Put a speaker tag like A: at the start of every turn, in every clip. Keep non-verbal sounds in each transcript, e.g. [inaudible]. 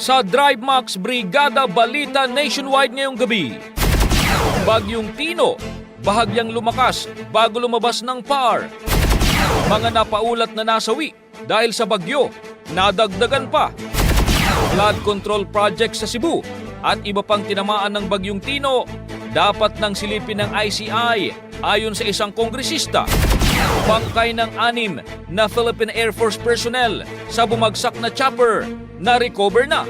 A: Sa Drive Max Brigada Balita Nationwide ngayong gabi. Bagyong Tino, bahagyang lumakas bago lumabas ng PAR. Mga napaulat na nasawi dahil sa bagyo, nadagdagan pa. Flood control project sa Cebu at iba pang tinamaan ng Bagyong Tino dapat nang silipin ng ICI ayon sa isang kongresista. Bangkay ng anim na Philippine Air Force personnel sa bumagsak na chopper na recover na.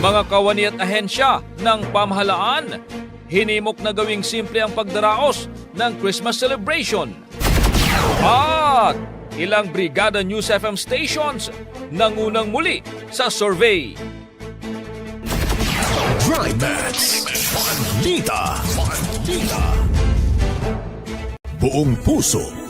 A: Mga kawani at ahensya ng pamahalaan, hinimok na gawing simple ang pagdaraos ng Christmas celebration. At ilang Brigada News FM stations nangunang muli sa survey.
B: Drive Max. Balita. Balita. Buong puso.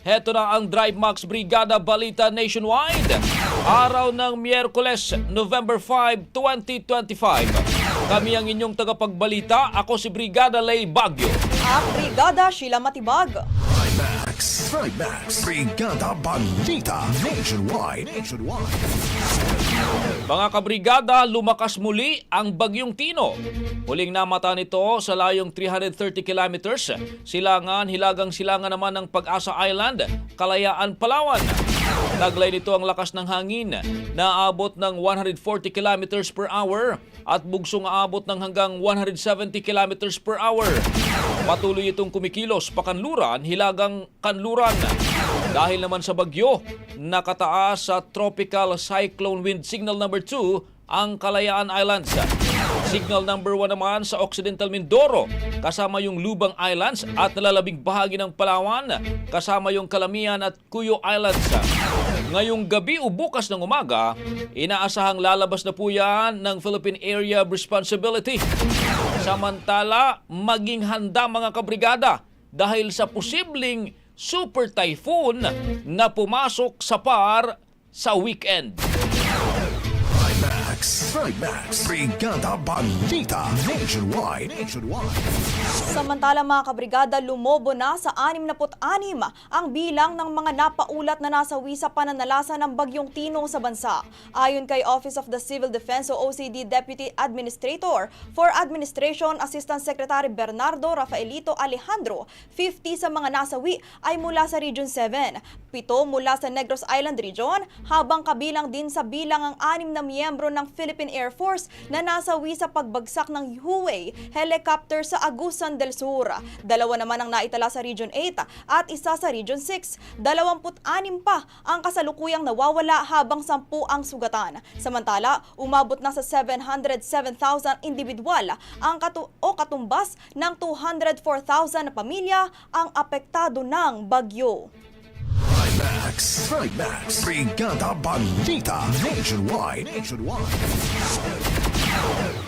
A: heto na ang Drive Max Brigada Balita Nationwide. Araw ng Miyerkules, November 5, 2025. Kami ang inyong tagapagbalita. Ako si Brigada Lay Bagyo.
C: At Brigada Sheila Matibag.
B: Drive Max. Drive Max. Brigada Balita Nationwide. Nationwide.
A: Mga kabrigada, lumakas muli ang Bagyong Tino. Huling namata nito sa layong 330 kilometers. Silangan, hilagang silangan naman ng Pag-asa Island, Kalayaan, Palawan. Taglay nito ang lakas ng hangin na aabot ng 140 kilometers per hour at bugsong aabot ng hanggang 170 kilometers per hour. Patuloy itong kumikilos pakanluran, hilagang kanluran. Dahil naman sa bagyo, nakataas sa Tropical Cyclone Wind Signal number 2 ang Kalayaan Islands. Signal number 1 naman sa Occidental Mindoro, kasama yung Lubang Islands at nalalabing bahagi ng Palawan, kasama yung Kalamian at Cuyo Islands. Ngayong gabi o bukas ng umaga, inaasahang lalabas na po yan ng Philippine Area of Responsibility. Samantala, maging handa mga kabrigada dahil sa posibleng super typhoon na pumasok sa par sa weekend.
B: Max, Max, Brigada Balita Nationwide. Nationwide.
C: Samantala mga kabrigada, lumobo na sa 66 ang bilang ng mga napaulat na nasawi sa pananalasa ng bagyong Tino sa bansa. Ayon kay Office of the Civil Defense o OCD Deputy Administrator for Administration Assistant Secretary Bernardo Rafaelito Alejandro, 50 sa mga nasawi ay mula sa Region 7, pito mula sa Negros Island Region, habang kabilang din sa bilang ang anim na miyembro ng Philippine Air Force na nasawi sa pagbagsak ng Huey helicopter sa Agusan del Sur. Dalawa naman ang naitala sa Region 8 at isa sa Region 6. 26 pa ang kasalukuyang nawawala habang 10 ang sugatan. Samantala, umabot na sa 707,000 individual ang katu- o katumbas ng 204,000 na pamilya ang apektado ng bagyo.
B: Max, Max, Brigada Balita Nationwide. Nationwide.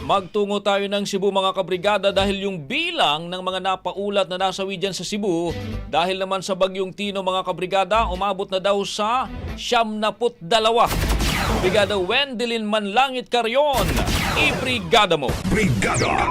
A: Magtungo tayo ng Cebu mga kabrigada dahil yung bilang ng mga napaulat na nasawi dyan sa Cebu dahil naman sa bagyong Tino mga kabrigada umabot na daw sa siyam na put dalawa. Brigada Wendelin Manlangit Carrion, i-brigada mo.
D: Brigada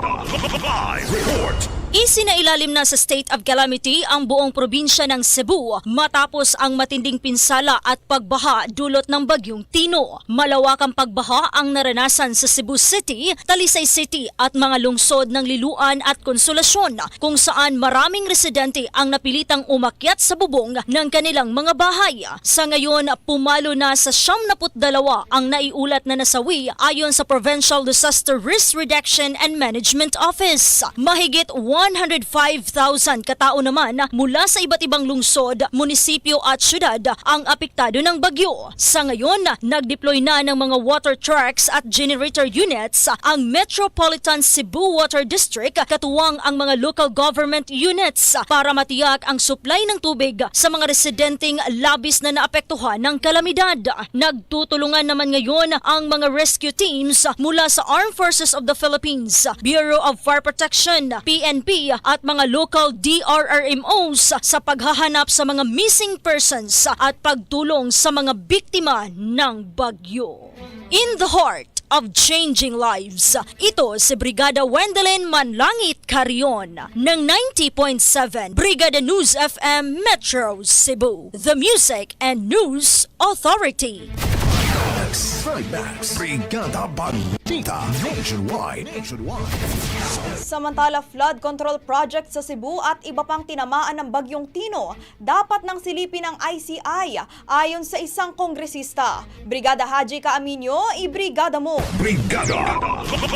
D: Live Report.
E: Isinailalim na sa state of calamity ang buong probinsya ng Cebu matapos ang matinding pinsala at pagbaha dulot ng bagyong Tino. Malawakang pagbaha ang naranasan sa Cebu City, Talisay City at mga lungsod ng Liluan at Konsolasyon kung saan maraming residente ang napilitang umakyat sa bubong ng kanilang mga bahay. Sa ngayon, pumalo na sa 72 ang naiulat na nasawi ayon sa Provincial Disaster Risk Reduction and Management Office. Mahigit 105,000 katao naman mula sa iba't ibang lungsod, munisipyo at syudad ang apektado ng bagyo. Sa ngayon, nag-deploy na ng mga water trucks at generator units ang Metropolitan Cebu Water District katuwang ang mga local government units para matiyak ang supply ng tubig sa mga residenteng labis na naapektuhan ng kalamidad. Nagtutulungan naman ngayon ang mga rescue teams mula sa Armed Forces of the Philippines, Bureau of Fire Protection, PNP at mga local DRRMOs sa paghahanap sa mga missing persons at pagtulong sa mga biktima ng bagyo. In the heart of changing lives, ito si Brigada Wendelin Manlangit Carion ng 90.7 Brigada News FM Metro Cebu, the Music and News Authority.
B: Max, Max, Brigada Balita Nationwide. Nationwide.
C: Samantala, flood control project sa Cebu at iba pang tinamaan ng bagyong Tino dapat nang silipin ng ICI ayon sa isang kongresista. Brigada Haji Kaaminyo, ibrigada mo!
D: Brigada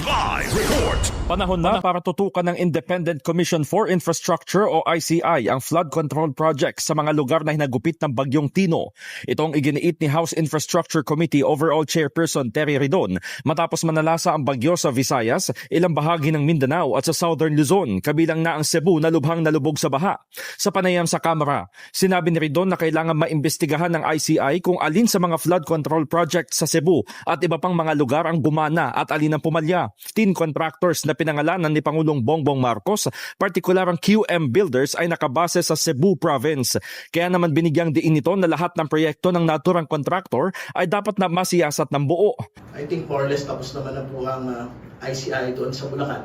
D: Live Report.
F: Panahon na para tutukan ng Independent Commission for Infrastructure o ICI ang flood control project sa mga lugar na hinagupit ng bagyong Tino. Ito ang iginiit ni House Infrastructure Committee Overall Chairperson Terry Ridon matapos manalasa ang bagyo sa Visayas, ilang bahagi ng Mindanao at sa Southern Luzon, kabilang na ang Cebu na lubhang nalubog sa baha. Sa panayam sa Kamara, sinabi ni Ridon na kailangan maimbestigahan ng ICI kung alin sa mga flood control project sa Cebu at iba pang mga lugar ang gumana at alin ang pumalya. Tin contractors na pinangalanan ni Pangulong Bongbong Marcos, partikular ang QM Builders ay nakabase sa Cebu Province. Kaya naman binigyang diin nito na lahat ng proyekto ng naturang contractor ay dapat na masiyasat ng buo.
G: I think more or less tapos naman na po ang uh, ICI doon sa Bulacan.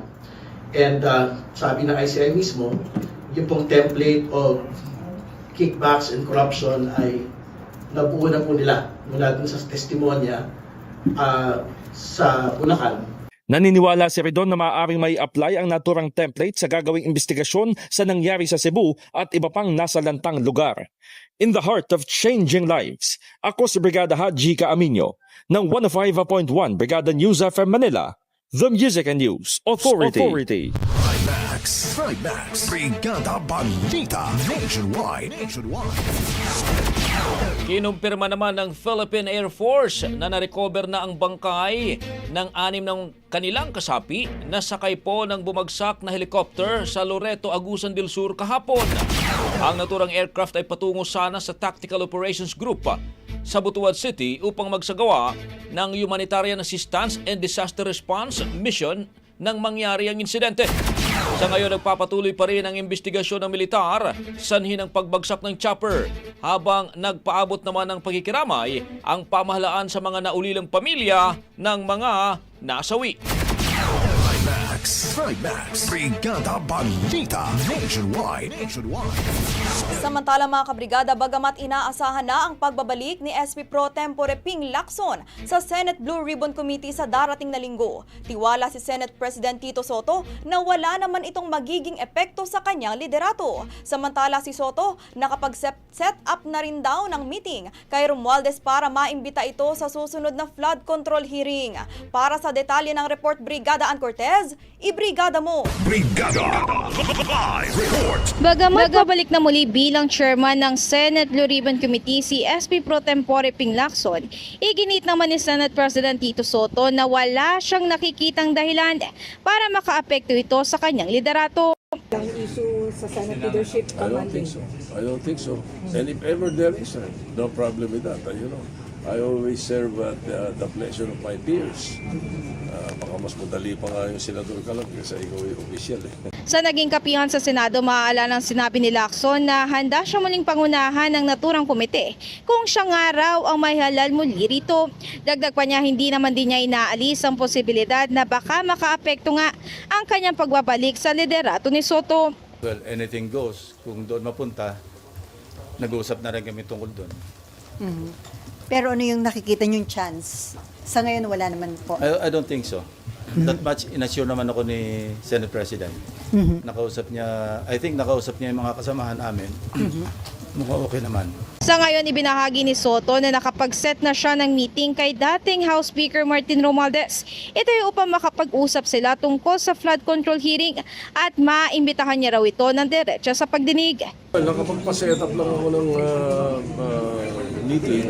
G: And uh, sabi ng ICI mismo, yung pong template of kickbacks and corruption ay nabuo na po nila mula dun sa testimonya uh, sa Bulacan.
F: Naniniwala si Redon na maaaring may apply ang naturang template sa gagawing investigasyon sa nangyari sa Cebu at iba pang nasa lantang lugar. In the heart of changing lives, ako si Brigada Haji Kaaminyo ng 105.1 Brigada News FM Manila, The Music and News Authority. Authority.
B: Max, Max, Brigada Balita Nationwide. Nationwide.
A: Kinumpirma naman ng Philippine Air Force na narecover na ang bangkay ng anim ng kanilang kasapi na sakay po ng bumagsak na helicopter sa Loreto, Agusan del Sur kahapon. Ang naturang aircraft ay patungo sana sa Tactical Operations Group sa Butuan City upang magsagawa ng humanitarian assistance and disaster response mission nang mangyari ang insidente. Sa ngayon, nagpapatuloy pa rin ang investigasyon ng militar sanhi ng pagbagsak ng chopper habang nagpaabot naman ng pagkikiramay ang pamahalaan sa mga naulilang pamilya ng mga nasawi.
B: Max, Trimax, Brigada Balita, Nationwide, Nationwide.
C: Samantala mga kabrigada, bagamat inaasahan na ang pagbabalik ni SP Pro Tempore Ping Lacson sa Senate Blue Ribbon Committee sa darating na linggo, tiwala si Senate President Tito Soto na wala naman itong magiging epekto sa kanyang liderato. Samantala si Soto nakapag-set up na rin daw ng meeting kay Romualdez para maimbita ito sa susunod na flood control hearing. Para sa detalye ng report Brigada Ann Cortez, ibrigada mo!
D: Brigada Live Report
H: Bagamat babalik na muli bilang chairman ng Senate Blue Ribbon Committee si SP Pro Tempore Ping Lacson, iginit naman ni Senate President Tito Soto na wala siyang nakikitang dahilan para makaapekto ito sa kanyang liderato.
I: ang issue sa Senate leadership
J: I don't think so. I don't think so. And if ever there is, no problem with that. you know, I always serve at uh, the pleasure of my peers. Uh, baka mas madali pa nga yung senador ka lang kasi ikaw yung official. Eh. [laughs]
H: Sa naging kapihan sa Senado, maaalala ng sinabi ni Lacson na handa siya muling pangunahan ng naturang komite kung siya nga raw ang may halal muli rito. Dagdag pa niya, hindi naman din niya inaalis ang posibilidad na baka makaapekto nga ang kanyang pagbabalik sa liderato ni Soto.
K: Well, anything goes. Kung doon mapunta, nag-uusap na rin kami tungkol doon.
I: Pero ano yung nakikita niyong chance? Sa ngayon, wala naman po.
K: I, I don't think so. That much inassure naman ako ni Senate President. Nakausap niya, I think nakausap niya yung mga kasamahan namin. [clears throat] Mukhang okay naman.
H: Sa ngayon, ibinahagi ni Soto na nakapag-set na siya ng meeting kay dating House Speaker Martin Romualdez. Ito ay upang makapag-usap sila tungkol sa flood control hearing at maimbitahan niya raw ito ng diretsa sa pagdinig.
J: Nakapagpa-set up lang ako ng uh, uh, meeting.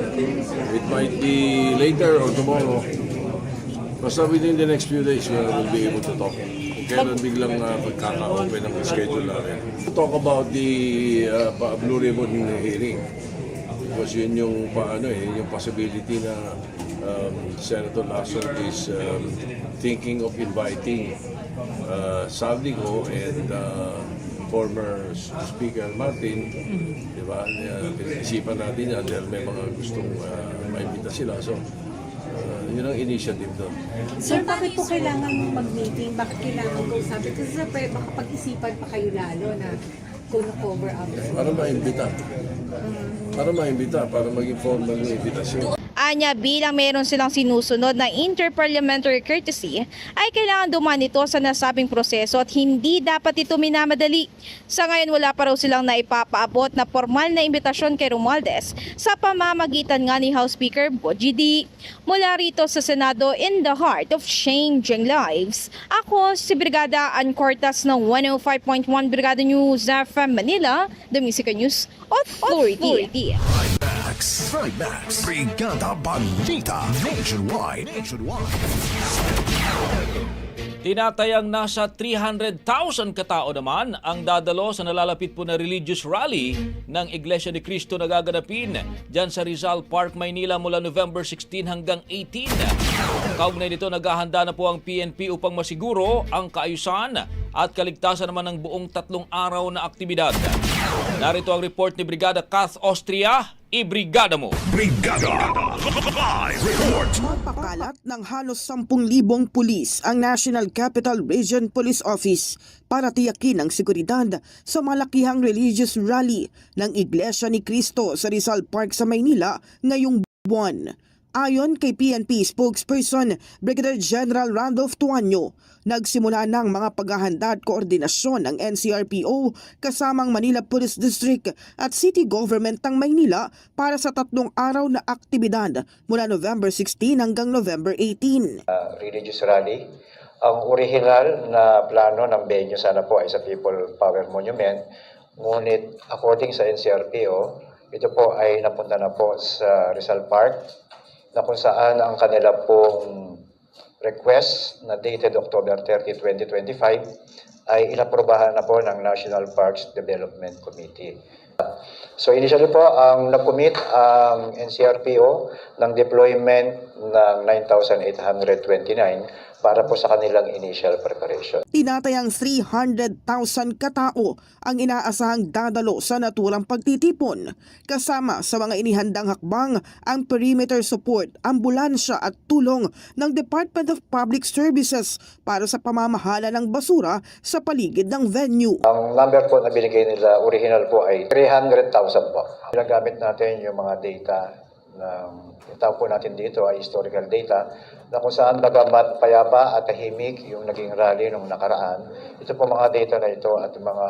J: It might be later or tomorrow. Basta within the next few days, uh, we'll be able to talk. Kailan biglang uh, pagkaka-open ang schedule namin. Talk about the uh, Blue Ribbon hearing. Because yun yung, paano, eh, yung possibility na um, Senator Lacson is um, thinking of inviting uh, Saldico and uh, former Speaker Martin, di ba? Uh, Pinag-isipan natin yan dahil may mga gustong uh, maimbita sila. So, uh, yun ang initiative doon.
I: Sir, bakit po kailangan mag-meeting? Bakit kailangan kausapin? Kasi sir, pwede baka pag-isipan pa kayo lalo na kung na-cover up.
J: Para maimbita. Para maimbita, para maging formal yung invitation.
H: Anya bilang meron silang sinusunod na interparliamentary courtesy ay kailangan dumaan ito sa nasabing proseso at hindi dapat ito minamadali. Sa ngayon wala pa raw silang naipapaabot na formal na imbitasyon kay Romualdez sa pamamagitan nga ni House Speaker Boji D. Mula rito sa Senado in the heart of changing lives. Ako si Brigada Ann Cortas ng 105.1 Brigada News FM Manila, The Music News Authority.
B: Max, Trimax, Brigada Balita, Nationwide, Nationwide.
A: Tinatayang nasa 300,000 katao naman ang dadalo sa nalalapit po na religious rally ng Iglesia ni Cristo na gaganapin dyan sa Rizal Park, Maynila mula November 16 hanggang 18. Kaugnay nito, naghahanda na po ang PNP upang masiguro ang kaayusan at kaligtasan naman ng buong tatlong araw na aktibidad. Narito ang report ni Brigada Kath Austria, ibrigada mo!
D: Brigada Live Report
L: Pakalat ng halos 10,000 pulis ang National Capital Region Police Office para tiyakin ang seguridad sa malakihang religious rally ng Iglesia ni Cristo sa Rizal Park sa Maynila ngayong buwan. Ayon kay PNP spokesperson Brigadier General Randolph Tuanyo, nagsimula ng mga paghahanda at koordinasyon ng NCRPO kasamang Manila Police District at City Government ng Maynila para sa tatlong araw na aktibidad mula November 16 hanggang November 18.
M: uh, religious rally. Ang original na plano ng venue sana po ay sa People Power Monument. Ngunit according sa NCRPO, ito po ay napunta na po sa Rizal Park na kung saan ang kanila pong request na dated October 30, 2025 ay inaprobahan na po ng National Parks Development Committee. So initially po, ang nag-commit ang NCRPO ng deployment ng 9,829 para po sa kanilang initial preparation.
L: Tinatayang 300,000 katao ang inaasahang dadalo sa naturang pagtitipon. Kasama sa mga inihandang hakbang ang perimeter support, ambulansya at tulong ng Department of Public Services para sa pamamahala ng basura sa paligid ng venue.
M: Ang number po na binigay nila original po ay 300,000 po. Ginagamit natin yung mga data ng tawag po natin dito ay historical data na kung saan bagamat payapa at tahimik yung naging rally nung nakaraan. Ito po mga data na ito at mga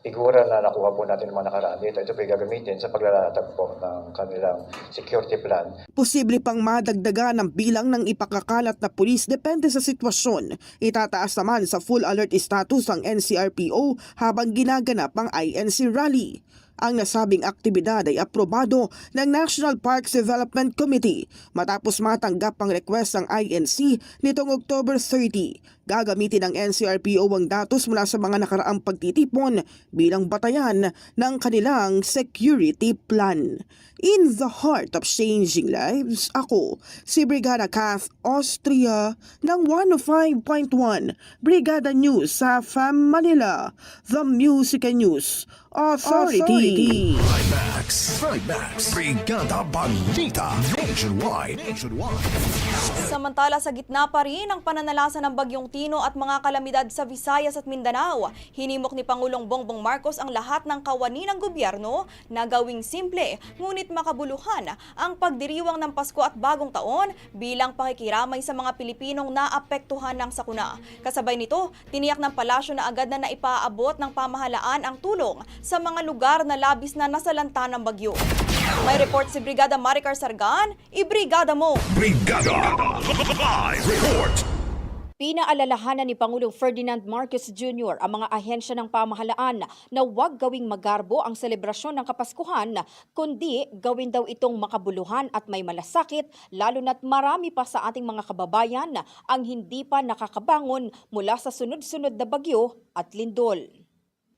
M: figura na nakuha po natin ng mga nakaraan dito. Ito po gagamitin sa paglalatag po ng kanilang security plan.
L: Posible pang madagdagan ang bilang ng ipakakalat na pulis depende sa sitwasyon. Itataas naman sa full alert status ang NCRPO habang ginaganap ang INC rally. Ang nasabing aktibidad ay aprobado ng National Parks Development Committee matapos matanggap ang request ng INC nitong October 30. Gagamitin ng NCRPO ang datos mula sa mga nakaraang pagtitipon bilang batayan ng kanilang security plan. In the heart of changing lives, ako, si Brigada Kath Austria ng 105.1 Brigada News sa FAM Manila, The Music and News Authority.
B: Trimax. Trimax. Brigada Balita. Nationwide. Nationwide.
C: Samantala sa gitna pa rin ang pananalasa ng Bagyong Tino at mga kalamidad sa Visayas at Mindanao, hinimok ni Pangulong Bongbong Marcos ang lahat ng kawani ng gobyerno na gawing simple ngunit makabuluhan ang pagdiriwang ng Pasko at Bagong Taon bilang pakikiramay sa mga Pilipinong naapektuhan ng sakuna. Kasabay nito, tiniyak ng palasyo na agad na naipaabot ng pamahalaan ang tulong sa mga lugar na labis na nasalanta ng bagyo. May report si Brigada Maricar Sargan, ibrigada mo!
D: Brigada Live Report.
N: Pinaalalahanan ni Pangulong Ferdinand Marcos Jr. ang mga ahensya ng pamahalaan na huwag gawing magarbo ang selebrasyon ng Kapaskuhan, kundi gawin daw itong makabuluhan at may malasakit, lalo na't marami pa sa ating mga kababayan ang hindi pa nakakabangon mula sa sunod-sunod na bagyo at lindol.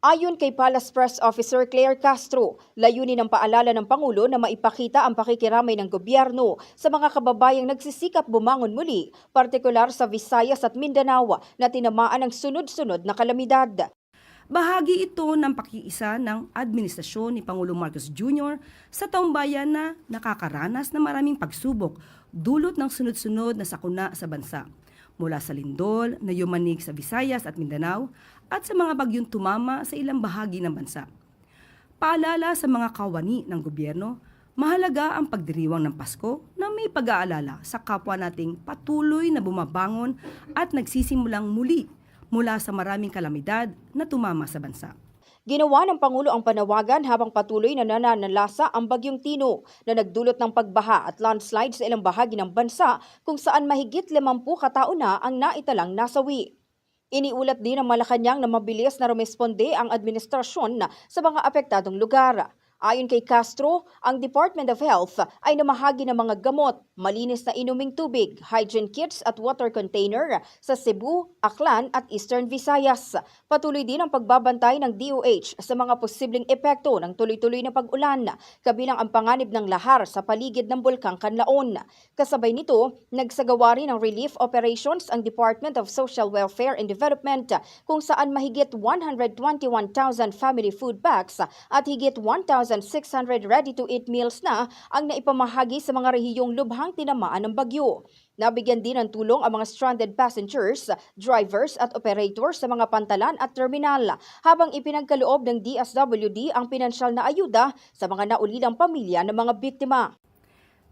N: Ayon kay Palace Press Officer Claire Castro, layunin ng paalala ng Pangulo na maipakita ang pakikiramay ng gobyerno sa mga kababayang nagsisikap bumangon muli, partikular sa Visayas at Mindanao na tinamaan ng sunod-sunod na kalamidad.
O: Bahagi ito ng pakiisa ng administrasyon ni Pangulong Marcos Jr. sa taong bayan na nakakaranas ng maraming pagsubok dulot ng sunod-sunod na sakuna sa bansa. Mula sa lindol na yumanig sa Visayas at Mindanao at sa mga bagyong tumama sa ilang bahagi ng bansa. Paalala sa mga kawani ng gobyerno, mahalaga ang pagdiriwang ng Pasko na may pag-aalala sa kapwa nating patuloy na bumabangon at nagsisimulang muli mula sa maraming kalamidad na tumama sa bansa.
N: Ginawa ng Pangulo ang panawagan habang patuloy na nananalasa ang Bagyong Tino na nagdulot ng pagbaha at landslide sa ilang bahagi ng bansa kung saan mahigit 50 katao na ang naitalang nasawi. Iniulat din ng Malacanang na mabilis na rumesponde ang administrasyon sa mga apektadong lugar. Ayon kay Castro, ang Department of Health ay namahagi ng mga gamot, malinis na inuming tubig, hygiene kits at water container sa Cebu, Aklan at Eastern Visayas. Patuloy din ang pagbabantay ng DOH sa mga posibleng epekto ng tuloy-tuloy na pag-ulan, kabilang ang panganib ng lahar sa paligid ng Bulkang Kanlaon. Kasabay nito, nagsagawa rin ng relief operations ang Department of Social Welfare and Development kung saan mahigit 121,000 family food packs at higit 1,600 ready-to-eat meals na ang naipamahagi sa mga rehiyong lubhang tinamaan ng bagyo. Nabigyan din ng tulong ang mga stranded passengers, drivers at operators sa mga pantalan at terminal habang ipinagkaloob ng DSWD ang pinansyal na ayuda sa mga naulilang pamilya ng mga biktima.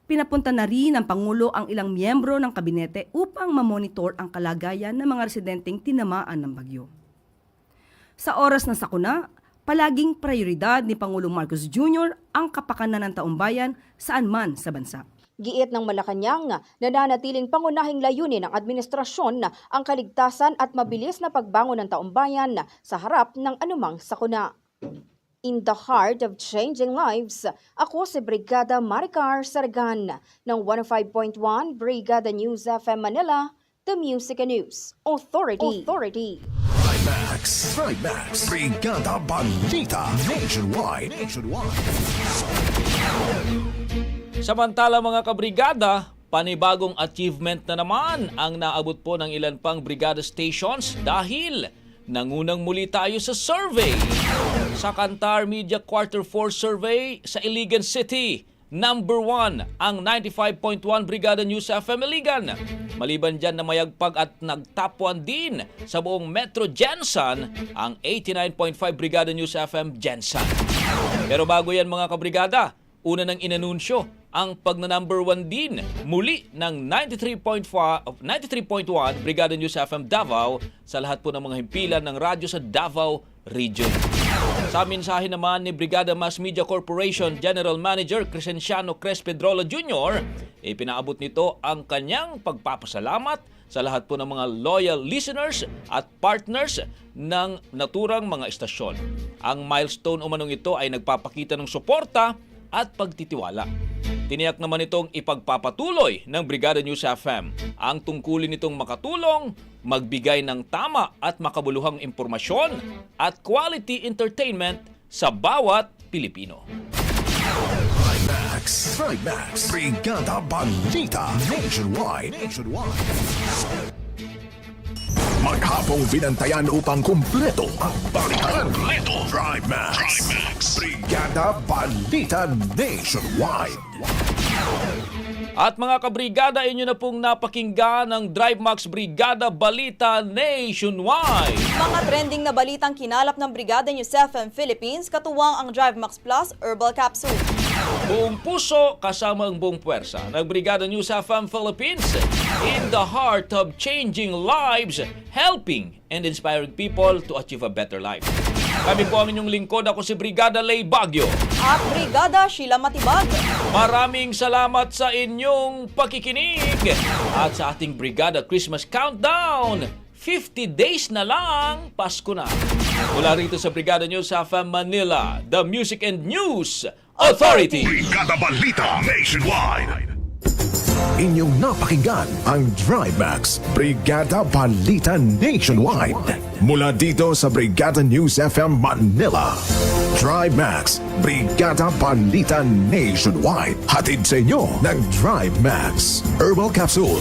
O: Pinapunta na rin ng Pangulo ang ilang miyembro ng kabinete upang mamonitor ang kalagayan ng mga residenteng tinamaan ng bagyo. Sa oras ng sakuna, palaging prioridad ni Pangulong Marcos Jr. ang kapakanan ng taumbayan saan man sa bansa.
N: Giit ng Malacanang, nananatiling pangunahing layunin ng administrasyon ang kaligtasan at mabilis na pagbangon ng taumbayan sa harap ng anumang sakuna. In the heart of changing lives, ako si Brigada Maricar Sargan ng 105.1 Brigada News FM Manila, The Music and News Authority. Authority.
B: Max, Max, Brigada Balita Nationwide. Nationwide.
A: Samantala mga kabrigada, panibagong achievement na naman ang naabot po ng ilan pang brigada stations dahil nangunang muli tayo sa survey. Sa Kantar Media Quarter 4 Survey sa Iligan City, number 1 ang 95.1 Brigada News FM Iligan. Maliban dyan na mayagpag at nagtapuan din sa buong Metro Jensen ang 89.5 Brigada News FM Jensen. Pero bago yan mga kabrigada, una nang inanunsyo ang pagna number 1 din muli ng 93.1 of 93.1 Brigada News FM Davao sa lahat po ng mga himpilan ng radyo sa Davao Region. Sa mensahe naman ni Brigada Mass Media Corporation General Manager Crescenciano Crespedrola Jr., ipinaabot nito ang kanyang pagpapasalamat sa lahat po ng mga loyal listeners at partners ng naturang mga istasyon. Ang milestone umanong ito ay nagpapakita ng suporta at pagtitiwala. Tiniyak naman itong ipagpapatuloy ng Brigada News FM ang tungkulin nitong makatulong, magbigay ng tama at makabuluhang impormasyon at quality entertainment sa bawat Pilipino.
B: Max, Max, Brigada Balita Nationwide. Nationwide. Maghapong binantayan upang kumpleto ang balitan. Kumpleto. Drive Max. Drive Max. Brigada Balita Nationwide.
A: At mga kabrigada, inyo na pong napakinggan ng Drive Max Brigada Balita Nationwide.
C: Mga trending na balitang kinalap ng Brigada News FM Philippines, katuwang ang Drive Max Plus Herbal Capsule.
A: Buong puso kasama ang buong puwersa ng Brigada News FM Philippines in the heart of changing lives, helping and inspiring people to achieve a better life. Kami po ang inyong lingkod. Ako si Brigada Lay Bagyo.
C: At Brigada Sheila Matibag.
A: Maraming salamat sa inyong pakikinig at sa ating Brigada Christmas Countdown. 50 days na lang, Pasko na. Mula rito sa Brigada News FM Manila, The Music and News Authority.
D: Brigada Balita Nationwide.
B: Inyong napakinggan ang Drive Max Brigada Balita Nationwide. Mula dito sa Brigada News FM Manila. Drive Max Brigada Balita Nationwide. Hatid sa inyo ng Drive Max Herbal Capsule.